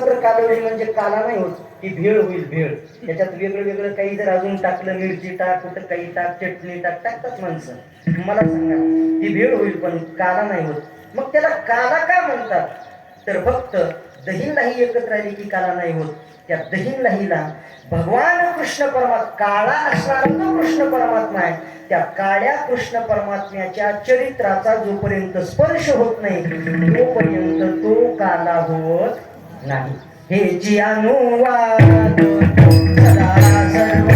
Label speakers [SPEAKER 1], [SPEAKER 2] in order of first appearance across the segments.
[SPEAKER 1] स्वतंत्र कालवडी म्हणजे काला नाही होत ती भेळ होईल भेळ. त्याच्यात वेगळं वेगळं काही जर अजून टाकलं मिरची टाक कुठं काही टाक चटणी टाक टाकतात माणसं. मला सांगा ती भेळ होईल पण काला नाही होत. मग त्याला काला का म्हणतात? तर फक्त दही नाही एकत्र आली की काला नाही होत. त्या दही नाहीला भगवान कृष्ण परमात्मा काळा असणारा तो कृष्ण परमात्मा आहे. त्या काळ्या कृष्ण परमात्म्याच्या चरित्राचा जोपर्यंत स्पर्श होत नाही तोपर्यंत तो काला होत नाही. हे जी अनुवाद सदा सर्व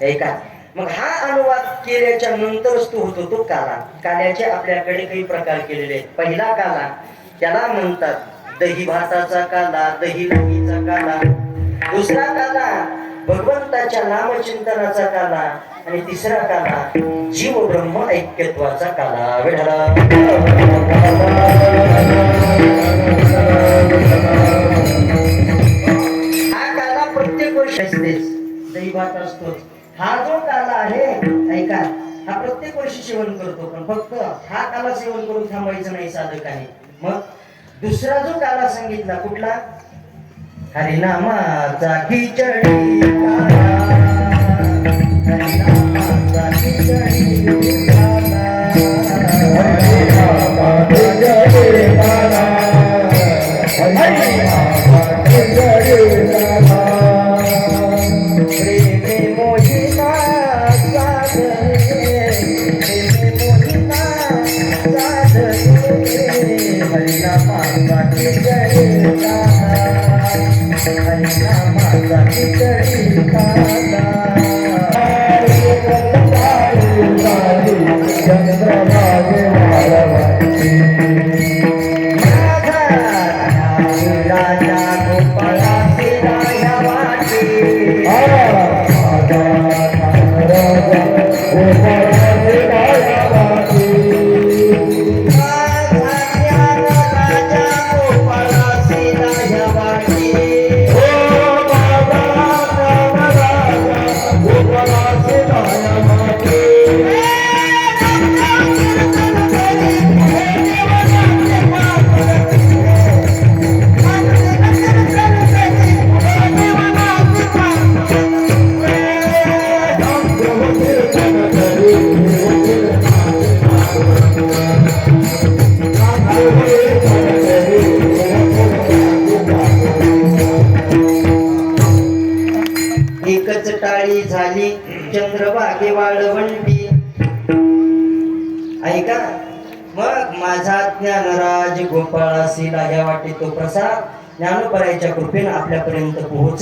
[SPEAKER 1] केलेला आहे हे मग हा अनुवाद केल्याच्या नंतरच तो होतो तो काला. काल्याचे आपल्याकडे काही प्रकार केलेले आहेत. पहिला काला त्याला म्हणतात दही भाताचा काला दही लोणीचा काला. दुसरा काला भगवंताच्या नामचिंतनाचा काला. आणि तिसरा काला जीव ब्रह्म ऐक्यत्वाचा काला. वेढला दैवात असतोच. हा जो काला आहे ऐका हा प्रत्येक वर्षी सेवन करतो पण फक्त हा काला सेवन करून थांबायचं नाही साधकाने. मग दुसरा जो काला सांगितला कुठला? हरिनामाचा खिचडी काला.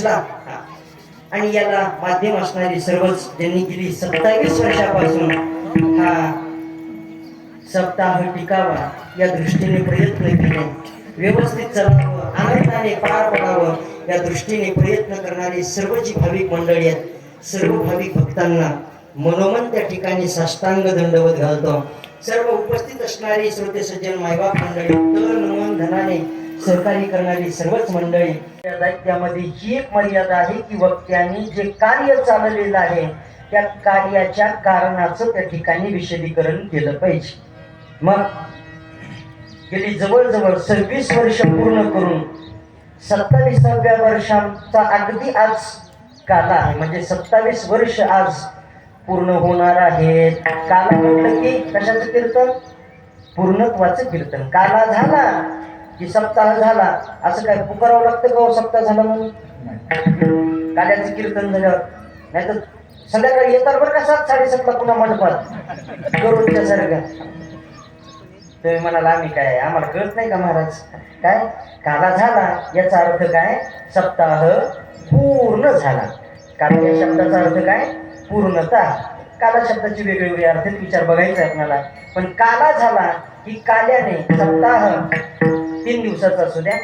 [SPEAKER 1] आपल्यापर्यंत पोहोचला आणि याला माध्यम असणारी सर्वच ज्यांनी गेली सत्तावीस वर्षापासून हा सप्ताह टिकावा या दृष्टीने प्रयत्न केले. व्यवस्थित चालावं आनंदाने पार पडावं या दृष्टीने प्रयत्न करणारी सर्व जी भाविक मंडळी आहेत सर्व भाविक भक्तांना मनोमन त्या ठिकाणी साष्टांग दंडवत घालतो. सर्व उपस्थित असणारी श्रोते सज्जन मायबाप मंडळी तन मन धनाने सहकार्य करणारी सर्वच मंडळी त्या ही एक मर्यादा आहे की वक्त्यांनी जे कार्य चाललेलं आहे त्या कार्याच्या कारणाचं त्या ठिकाणी विशदीकरण केलं पाहिजे. मग गेली जवळजवळ सव्वीस वर्ष पूर्ण करून सत्तावीसाव्या वर्षांचा अगदी आज काला आहे म्हणजे सत्तावीस वर्ष आज पूर्ण होणार आहे. काला म्हटलं की कशाचं कीर्तन? पूर्णत्वाचं कीर्तन. काला झाला की सप्ताह झाला असं काय पुकारावं लागतं का हो सप्ताह झाला म्हणून? काल्याचं कीर्तन झालं नाही तर संध्याकाळी येतात बरं का सात साडेसातला पुन्हा मंडपात करून त्यासारखं तुम्ही म्हणाला आम्ही काय आम्हाला कळत नाही का महाराज? काय? काला झाला याचा अर्थ काय? सप्ताह पूर्ण झाला. काला या शब्दाचा अर्थ काय? पूर्णता. काला शब्दाची वेगवेगळी अर्थ विचार बघायचा आहे आपल्याला. पण काला झाला की काल्याने सप्ताह तीन दिवसाचा असू द्या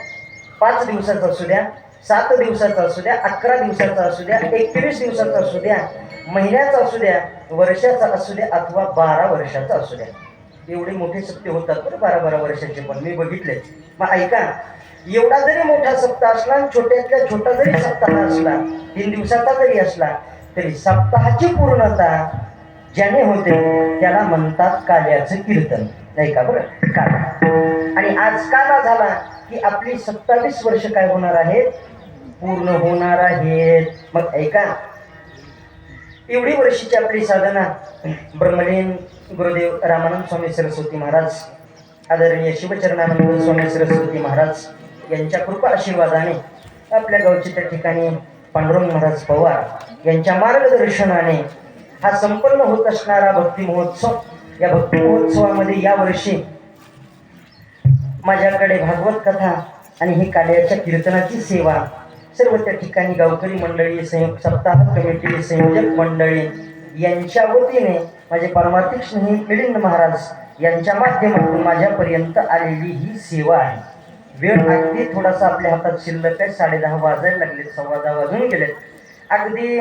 [SPEAKER 1] पाच दिवसाचा असू द्या सात दिवसाचा असू द्या अकरा दिवसाचा असू द्या एकवीस दिवसाचा असू द्या महिन्याचा असू द्या वर्षाचा असू द्या अथवा बारा वर्षाचा असू द्या. एवढे मोठे सप्ते होतात बरं बारा बारा वर्षाचे पण मी बघितले. मग ऐका एवढा जरी मोठा सप्ताह असला आणि छोट्यातल्या छोटा जरी सप्ताह असला तीन दिवसाचा जरी असला तरी सप्ताहाची पूर्णता ज्याने होते त्याला म्हणतात काल्याचं कीर्तन. ऐका बरं? काला आणि आज काला झाला की आपली सत्तावीस वर्ष काय होणार आहेत? पूर्ण होणार आहेत. मग ऐका एवढी वर्षीची आपली साधना ब्रह्मलीन गुरुदेव रामानंद स्वामी सरस्वती महाराज आदरणीय शिवचरणानंद स्वामी सरस्वती महाराज यांच्या कृपा आशीर्वादाने आपल्या गावच्या त्या ठिकाणी पांडुरंग महाराज पवार यांच्या मार्गदर्शनाने हा संपन्न होत असणारा भक्ती महोत्सव या भक्ती महोत्सवामध्ये यावर्षी माझ्याकडे भागवत कथा आणि ही काल्याच्या कीर्तनाची सेवा. सर्व त्या ठिकाणी गावकरी मंडळी संयुक्त सप्ताह कमिटी संयोजक मंडळी यांच्या वतीने माझे पारमार्थिक स्नेही मिलिंद महाराज यांच्या माध्यमातून माझ्यापर्यंत आलेली ही सेवा आहे. वेळ अगदी थोडासा आपल्या हातात शिल्लक आहे. साडेदहा वाजायला लागले. सव्वा दहा वाजून गेलेत. अगदी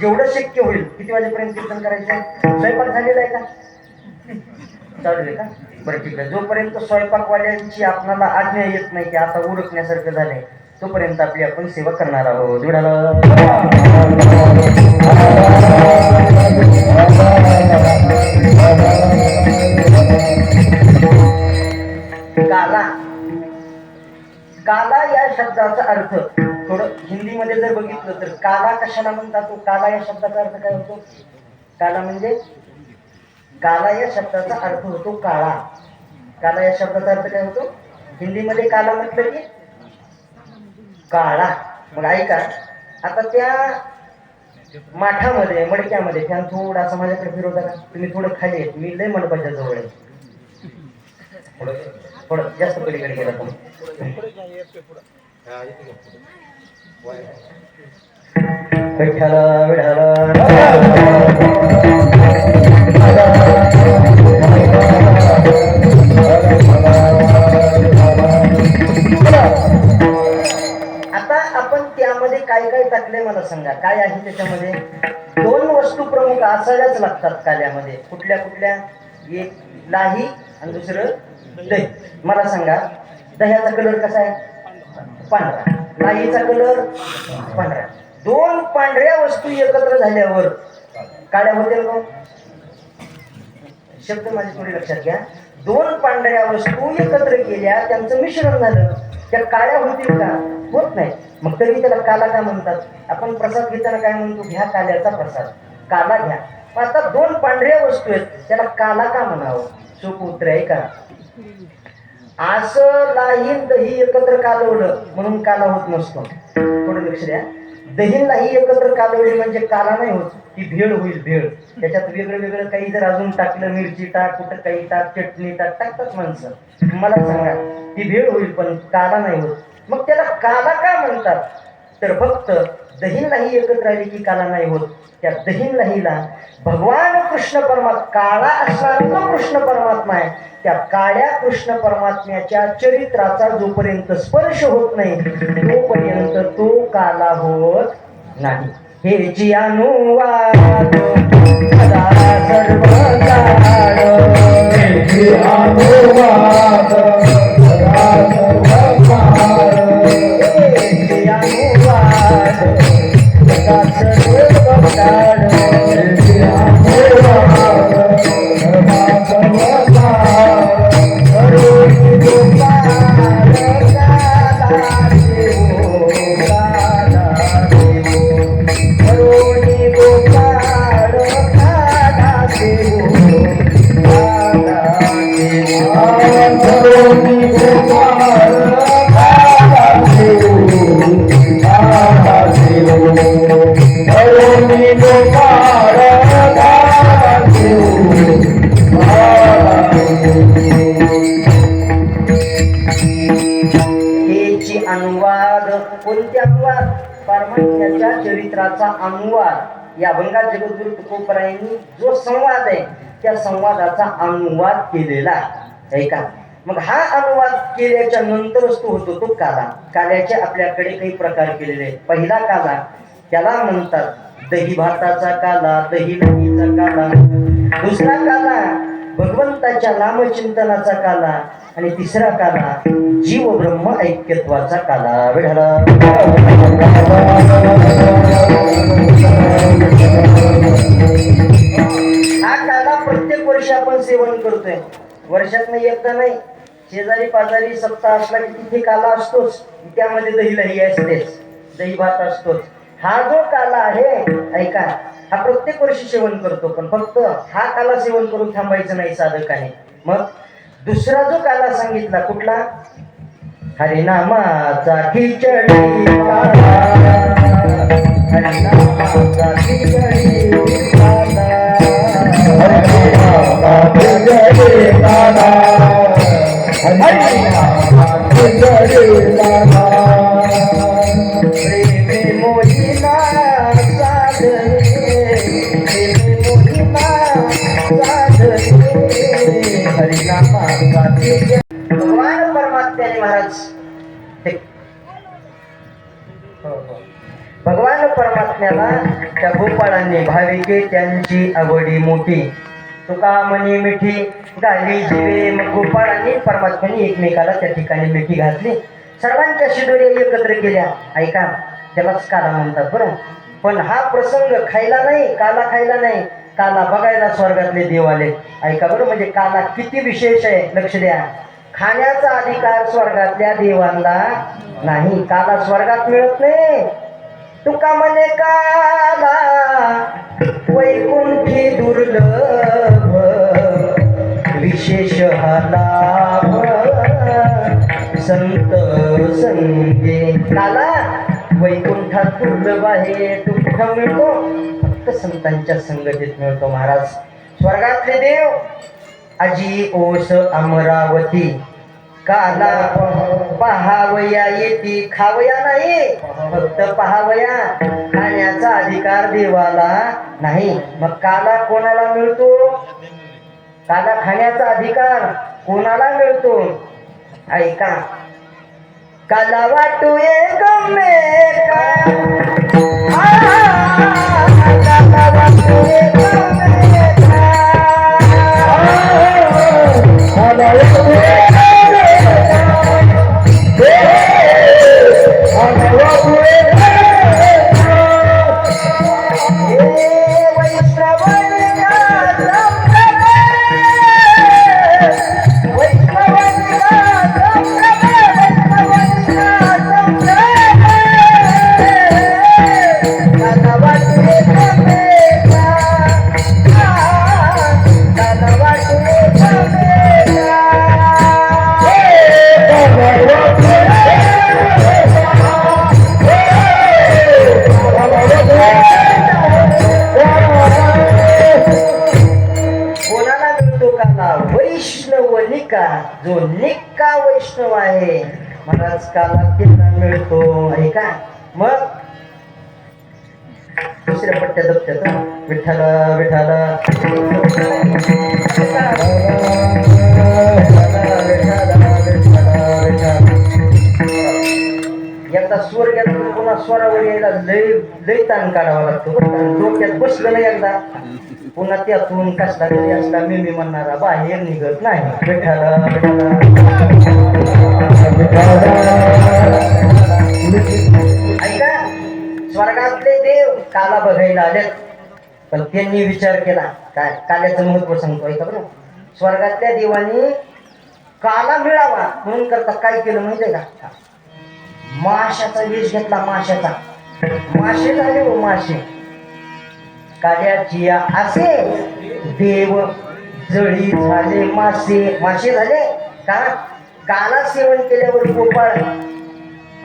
[SPEAKER 1] जेवढं शक्य होईल. किती वाजेपर्यंत कीर्तन करायचं? आहे? स्वयंपाक झालेला आहे का? चालू आहे का? बरं ठीक आहे. जोपर्यंत स्वयंपाकवाल्यांची आपणाला आज्ञा येत नाही की आता उरकण्यासारखं झालंय तोपर्यंत आपली आपण सेवा करणार आहोत. काला काला या शब्दाचा अर्थ थोडं हिंदीमध्ये जर बघितलं तर काला कशाला म्हणतात तो? काला या शब्दाचा अर्थ काय होतो? काला म्हणजे काला या शब्दाचा अर्थ होतो काळा. काला या शब्दाचा अर्थ काय होतो? हिंदीमध्ये काला म्हटलं की काळा. मग ऐका आता त्या माठामध्ये मडक्यामध्ये त्या थोडासा माझ्याकडे फिरवता का? तुम्ही थोडं खाली आहेत मी लय मंडपाच्या जवळ आहे थोडं थोडं जास्त पलीकडे गेला तुम्ही. विठ्ठल. आता आपण त्यामध्ये काय काय टाकले मला सांगा. काय आहे त्याच्यामध्ये? दोन वस्तू प्रमुख असायलाच लागतात काल्यामध्ये. कुठल्या कुठल्या? एक लाही आणि दुसरं दही. मला सांगा दह्याचा कलर कसा आहे? पांढरा. लाहीचा कलर पांढरा. दोन पांढऱ्या वस्तू एकत्र झाल्यावर काळ्या होतील का? शब्द माझे थोडे लक्षात घ्या. दोन पांढऱ्या वस्तू एकत्र केल्या त्यांचं मिश्रण झालं. त्या काळ्या होतील का? होत नाही. मग तरी त्याला काला का म्हणतात? आपण प्रसाद घेताना काय म्हणतो? घ्या काल्याचा प्रसाद. काला घ्या. मग आता दोन पांढऱ्या वस्तू आहेत. त्याला काला का म्हणावं? सोपं उत्तर आहे का? असं लाहीन दही एकत्र कालवलं. म्हणून काला होत नसतो. थोडं लक्ष द्या. दही नाही एकत्र कालवली म्हणजे काला नाही होत ती भेळ होईल भेळ. त्याच्यात वेगळं वेगळं काही जर अजून टाकलं मिरची टाक कुठं काही टाक चटणी टाक टाकतात माणसं. मला सांगा ती भेळ होईल पण काला नाही होत. मग त्याला काला का म्हणतात? तर फक्त दहीन नाही एकत्र आली की काला नाही होत. त्या दहीन नाहीला भगवान कृष्ण परमात्मा काळा असणारा तो कृष्ण परमात्मा आहे. त्या काळ्या कृष्ण परमात्म्याच्या चरित्राचा जोपर्यंत स्पर्श होत नाही तोपर्यंत तो काला होत नाही. हे जी चरित्राचा अनुवाद या बंगाल जगद्गुरु तुकोबरायांनी जो संवाद आहे त्या संवादाचा अनुवाद केलेला आहे. का मग हा अनुवाद केल्याच्या नंतरच तो होतो तो काला. काल्याचे आपल्याकडे काही प्रकार केलेले आहेत. पहिला काला त्याला म्हणतात दही भाताचा काला दही दहीचा काला. दुसरा काला भगवंताच्या नामचिंतनाचा काला आणि तिसरा काला जीव ब्रह्म ऐक्यत्वाचा काला. हा काला प्रत्येक वर्षी आपण सेवन करतोय. वर्षात एकदा नाही शेजारी पाजारी सप्ताह असला की तिथे काला असतोच. त्यामध्ये दही लही असतेच. दही भात असतोच. हा जो काला आहे ऐका हा प्रत्येक वर्षी सेवन करतो पण फक्त हा काला सेवन करून थांबायचं नाही साधकाने मग दुसरा जो काला सांगितला कुठला? हरिनामाचा खिचडी हरिनामाचा खिचडी आपल्याला त्या गोपाळांनी भाविके त्यांची आवडी मोठी. तुका मनी मिठी गाली जिवे गोपाळांनी परमात्म्याने एकमेकाला त्या ठिकाणी मिठी घातली. सर्वांच्या शिदोऱ्या एकत्र केल्या. ऐका त्यालाच काला म्हणतात बरं. पण हा प्रसंग खायला नाही काला खायला नाही. काला बघायला स्वर्गातले देव आले. ऐका बरं म्हणजे काला किती विशेष आहे लक्ष द्या. खाण्याचा अधिकार स्वर्गातल्या देवांना नाही. काला स्वर्गात मिळत नाही. तुका म्हणे काला वैकुंठी दुर्लभ विशेष हा लाभ संत संगे. काला वैकुंठात दुर्लभ आहे तो कुठं मिळतो. फक्त संतांच्या संगतीत मिळतो महाराज. स्वर्गातले देव आजी ओस अमरावती. काला पहावया येती खावया नाही. फक्त पहावया. खाण्याचा अधिकार देवाला नाही. मग काला कोणाला मिळतो? काला खाण्याचा अधिकार कोणाला मिळतो? ऐका. काला वाटू एक मेका का काला वाटू एक विठ्ठल विठ्ठल एकदा स्वर घेतला पुन्हा स्वरावर यायला लय लय ताण काढावा लागतो डोक्यात बसलं नाही एकदा. पुन्हा त्यातून कसला तरी असला मी मी म्हणणारा बाहेर निघत नाही. विठ्ठल ऐका स्वर्गातले देव काला बघायला आलेत. पण त्यांनी विचार केला काय? काल्याचं महत्त्व सांगतो ऐका बरं? स्वर्गातल्या देवानी काला मिळावा म्हणून करता काय केलं माहितीये का? माशाचा वेश घेतला माशाचा. मासे झाले हो मासे. काल्या जिया असे देव जळी झाले मासे. मासे झाले? का? काला सेवन केल्यावर गोपाळ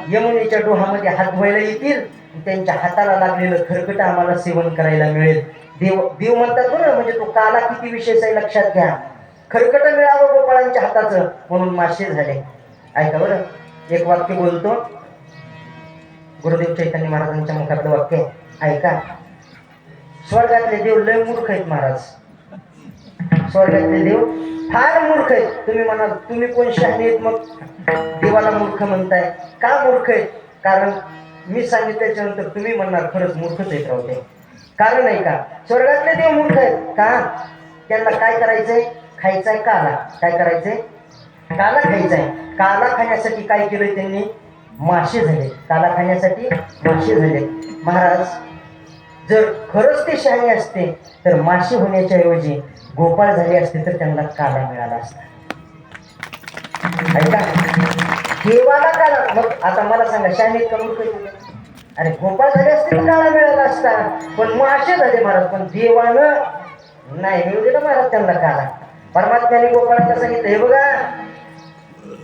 [SPEAKER 1] यमुनेच्या डोहामध्ये हात धुवायला येतील त्यांच्या हाताला लागलेलं खरकट आम्हाला सेवन करायला मिळेल. देव देव म्हणतात बरं म्हणजे तो काला किती विशेष आहे लक्षात घ्या. खरकट मिळावं गोपाळांच्या हाताचं म्हणून मासे झाले. ऐका बरं एक वाक्य बोलतो. गुरुदेव चैतन्य महाराजांच्या मुखातलं वाक्य ऐका. स्वर्गातले देव लय मूर्ख आहेत महाराज. स्वर्गातले देव फार मूर्ख आहेत. तुम्ही म्हणाल तुम्ही कोण शहाणे आहेत मग? देवाला मूर्ख म्हणताय. का मूर्ख आहेत? कारण मी सांगितल्याच्या नंतर तुम्ही म्हणणार खरंच मूर्खच आहेत राहते कारण आहे का? स्वर्गातले देव मूर्ख आहेत. का? त्यांना काय करायचंय? खायचंय काला. काय करायचंय? काला खायचाय. काला खाण्यासाठी काय केलंय त्यांनी? मासे झाले. काला खाण्यासाठी मासे झाले. महाराज जर खरंच ते शहाणे असते तर मासे होण्याच्या ऐवजी गोपाळ झाले असते तर त्यांना काला मिळाला असता. ऐका. देवाला काला. मग आता मला सांगा शहाणे करून अरे गोपाळ झाले असते तर असता. पण मासे झाले महाराज पण देवानं नाही मिळू दिलं महाराज त्यांना काला परमात्म्याने गोपाळांना सांगितलं हे बघा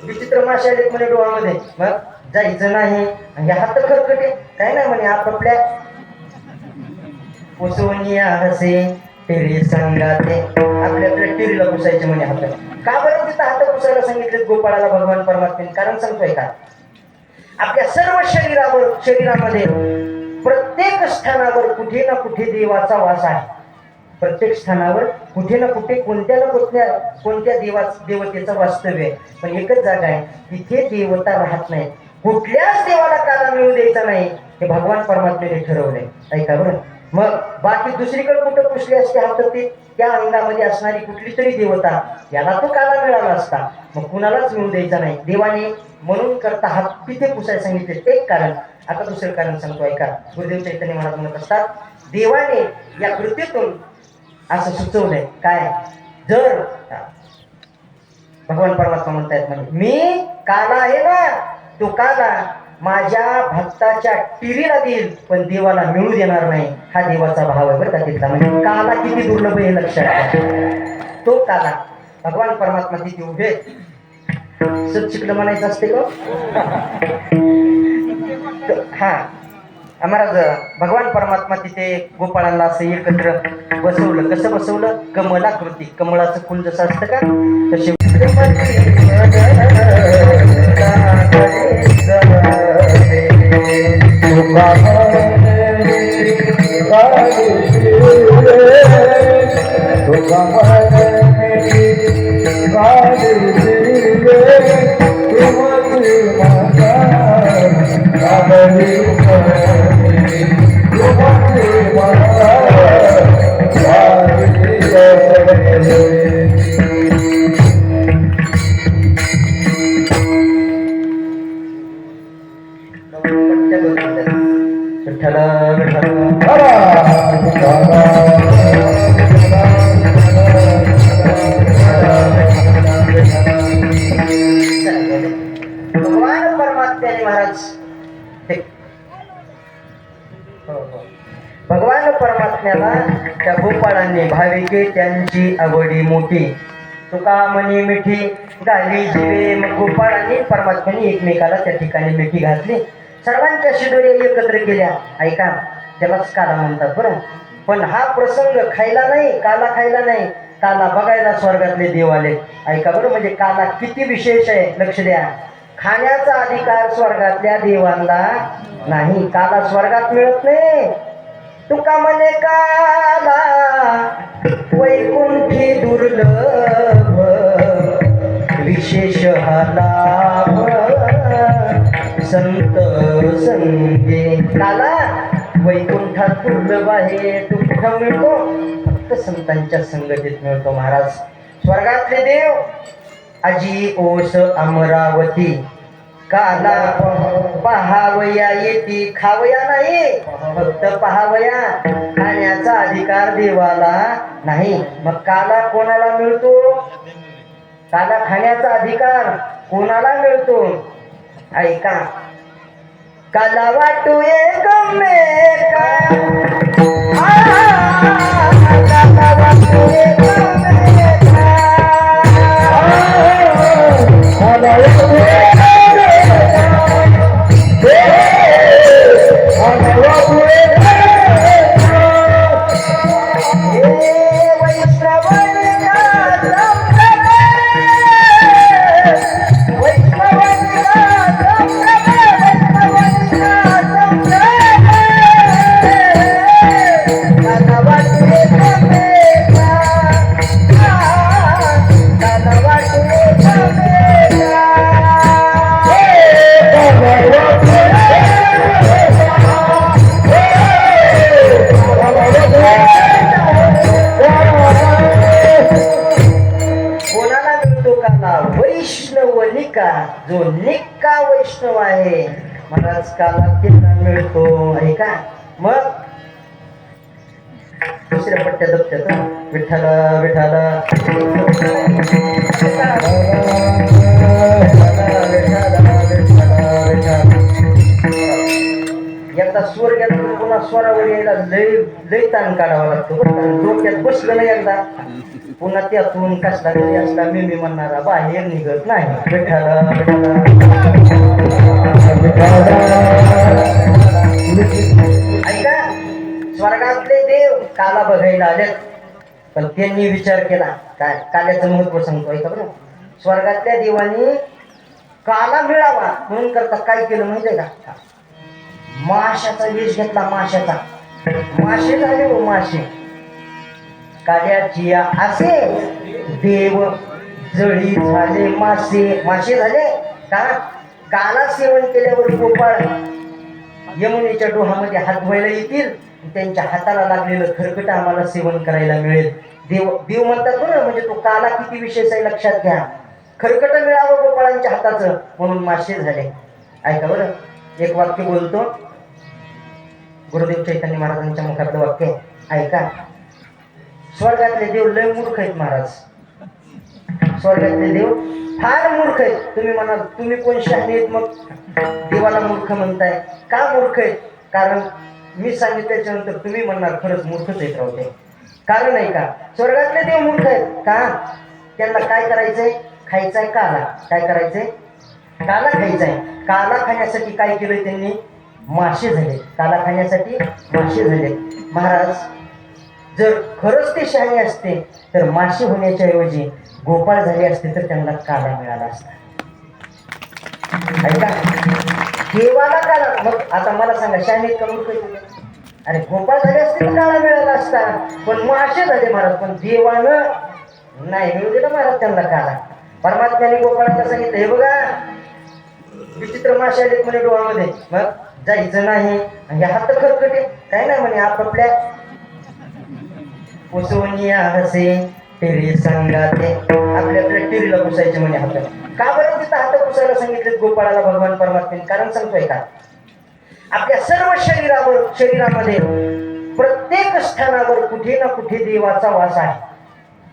[SPEAKER 1] विचित्र मासे आलेत म्हणे डोळ्यामध्ये मग जायचं नाही. आणि हात तर खरकटे काय नाही म्हणे आपापल्या पुसवून हसे टेरी संगाते. आपल्या आपल्या पुसायचे म्हणे हात. का बरं तिथं हात पुसायला सांगितले गोपाळाला भगवान परमात्म्याने? कारण सांगतोय का? आपल्या सर्व शरीरावर शरीरामध्ये प्रत्येक स्थानावर कुठे ना कुठे देवाचा वास आहे. प्रत्येक स्थानावर कुठे ना कुठे कोणत्या ना कोणत्या कोणत्या देवा देवतेचं वास्तव्य आहे. पण एकच जागा आहे तिथे देवता राहत नाही कुठल्याच देवाला काला मिळू द्यायचा नाही हे भगवान परमात्म्याने ठरवलंय. ऐका बरं. मग बाकी दुसरीकडे कुठं पुसली असते हात ती त्या अंगामध्ये असणारी कुठली तरी देवता याला तो काला मिळाला असता. मग कुणालाच मिळू द्यायचा नाही. देवाने म्हणून करता हात तिथे पुसायला सांगितले. एक कारण आता दुसरं कारण सांगतो ऐका. गुरुदेव चैतन्य महाराज म्हणत असतात देवाने या कृतीतून असं सुचवलंय. काय? जर भगवान परमात्मा म्हणतायत म्हणजे मी काला आहे ना तो काला माझ्या भक्ताच्या टिरीला देईल पण देवाला मिळू देणार नाही. हा देवाचा भाव आहे बरं का तिथला. म्हणजे काला किती दुर्लभ हे लक्षात तो काला. भगवान परमात्मा तिथे उभे. सत शिकलं म्हणायचं असते का? हा. महाराज भगवान परमात्मा तिथे गोपाळांना असं एकत्र बसवलं. कसं बसवलं? कमलाकृती. कमळाचं फुल जसं असतं का तसे विठ्ठल परमात्म्याला त्या गोपाळांनी भाविके त्यांची आवडी मोठी. तुका मनी मिठी घाली जिवे मग गोपाळांनी परमात्म्याने एकमेकाला त्या ठिकाणी मिठी घातली. सर्वांच्या शिदोऱ्या एकत्र केल्या. ऐका त्यालाच काला म्हणतात बरं. पण हा प्रसंग खायला नाही काला खायला नाही. काला बघायला स्वर्गातले देव आले. ऐका बरं म्हणजे काला किती विशेष आहे? लक्ष द्या. खाण्याचा अधिकार स्वर्गातल्या देवांना नाही. काला स्वर्गात मिळत नाही. तुका म्हणे काला वैकुंठी दुर्लभ विशेष हा लाभ संत संगे. काला वैकुंठात दुर्लभ आहे तो कुठं मिळतो. फक्त संतांच्या संगतीत मिळतो महाराज. स्वर्गातले देव आजी ओस अमरावती. काला पहावया येती खावया नाही. फक्त पहावया. खाण्याचा अधिकार देवाला नाही. मग काला कोणाला मिळतो? काला खाण्याचा अधिकार कोणाला मिळतो? ऐका. काला वाटू एक. मेका वाटू काढावा डोक्यात बसलं ना एकदा पुन्हा त्यातून कसला तरी असला मी मी म्हणणारा बाहेर निघत नाही विठ्ठल ऐका स्वर्गातले देव काला बघायला आले पण त्यांनी विचार केला काय? काल्याचं महत्त्व सांगतो ऐका बरं. स्वर्गातल्या देवानी काला मिळावा म्हणून करता काय केलं माहितीये का? माशाचा वेश घेतला माशाचा. मासे झाले हो मासे. काल्या जिया असे देव जळी झाले मासे. मासे झाले? का? काला सेवन केल्यावर गोपाळ यमुनेच्या डोहामध्ये हात धुवायला येतील. त्यांच्या हाताला लागलेलं खरकट आम्हाला सेवन करायला मिळेल. देव देव म्हणतात बरं म्हणजे तो काला किती विशेष आहे लक्षात घ्या. खरकट मिळावं गोपाळांच्या हाताचं म्हणून मासे झाले. ऐका बरं एक वाक्य बोलतो. गुरुदेव चैतन्य महाराजांच्या मुखातलं वाक्य ऐका. स्वर्गातले देव लय मूर्ख आहेत महाराज. स्वर्गातले देव फार मूर्ख आहेत. तुम्ही म्हणाल तुम्ही कोण शहाणी आहेत मग? देवाला मूर्ख म्हणताय. का मूर्ख आहेत? कारण मी सांगितल्याच्या नंतर तुम्ही म्हणणार खरंच मूर्खच आहेत राहते कारण आहे का? स्वर्गातले देव मूर्ख आहेत. का? त्यांना काय करायचंय? खायचंय काला. काय करायचंय? काला खायचाय. काला खाण्यासाठी काय केलंय त्यांनी? मासे झाले. काला खाण्यासाठी मासे झाले. महाराज जर खरंच ते शहाणे असते तर मासे होण्याच्या ऐवजी गोपाळ झाले असते तर त्यांना काला मिळाला असता. ऐका देवाला काला मग आता मला सांगा शहाणे कमी कधी अरे गोपाळ झाले असते काळा मिळाला असता. पण मासे झाले महाराज पण देवानं नाही मिळू दिलं महाराज त्यांना काला. परमात्म्याने गोपाळाला सांगितलं हे बघा विचित्र मासे आले म्हणे डोळ्यामध्ये. मग? जायचं नाही. आणि हे हात खरकटे काय नाही म्हणे आपापल्या पुसवनिया हसे टिरी संगाते. आपल्या आपल्या टिरीला पुसायचे म्हणे हात. का बरं तिथं हात पुसायला सांगितले गोपाळाला भगवान परमात्मेने कारण सांगतोय का? आपल्या सर्व शरीरावर शरीरामध्ये प्रत्येक स्थानावर कुठे ना कुठे देवाचा वास आहे.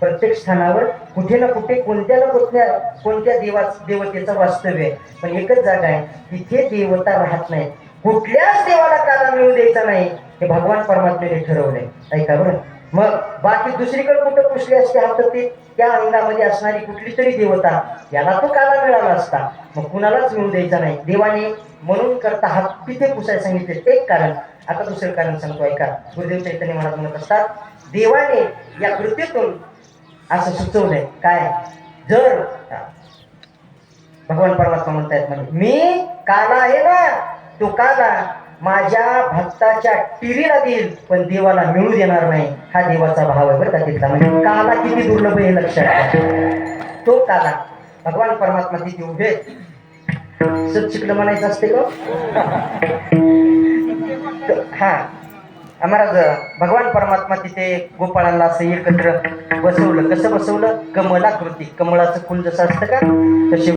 [SPEAKER 1] प्रत्येक स्थानावर कुठे ना कुठे कोणत्या ना कोणत्या कोणत्या देवा देवतेचं वास्तव्य आहे. पण एकच जागा आहे. तिथे देवता राहत नाही कुठल्याच देवाला काला मिळू द्यायचा नाही. हे भगवान परमात्मेने ठरवलंय. ऐका बरं. मग बाकी दुसरीकडे कुठं पुसले असते हात ते त्या अंगामध्ये असणारी कुठली तरी देवता याला तो काला मिळाला असता. मग कुणालाच मिळू द्यायचा नाही. देवाने म्हणून करता हात तिथे पुसायला सांगितले. एक कारण. आता दुसरं कारण सांगतो. ऐका. गुरुदेव चैतन्य महाराज म्हणत असतात देवाने या कृतीतून असं सुचवलंय. काय? जर भगवान परमात्मा म्हणतायत म्हणजे मी काला आहे ना टोकाला माझ्या भक्ताच्या टिरीला देईल पण देवाला मिळू देणार नाही. हा देवाचा भाव आहे बरं का तिथला. म्हणजे काला किती दुर्लभ हे लक्षात तो काला. भगवान परमात्मा तिथे उभे सत शिकलं म्हणायचं असते ग हा. महाराज भगवान परमात्मा तिथे गोपाळांना असं एकत्र बसवलं. कसं बसवलं? कमला कृती कमळाचं फुल जसं असतं का? तसे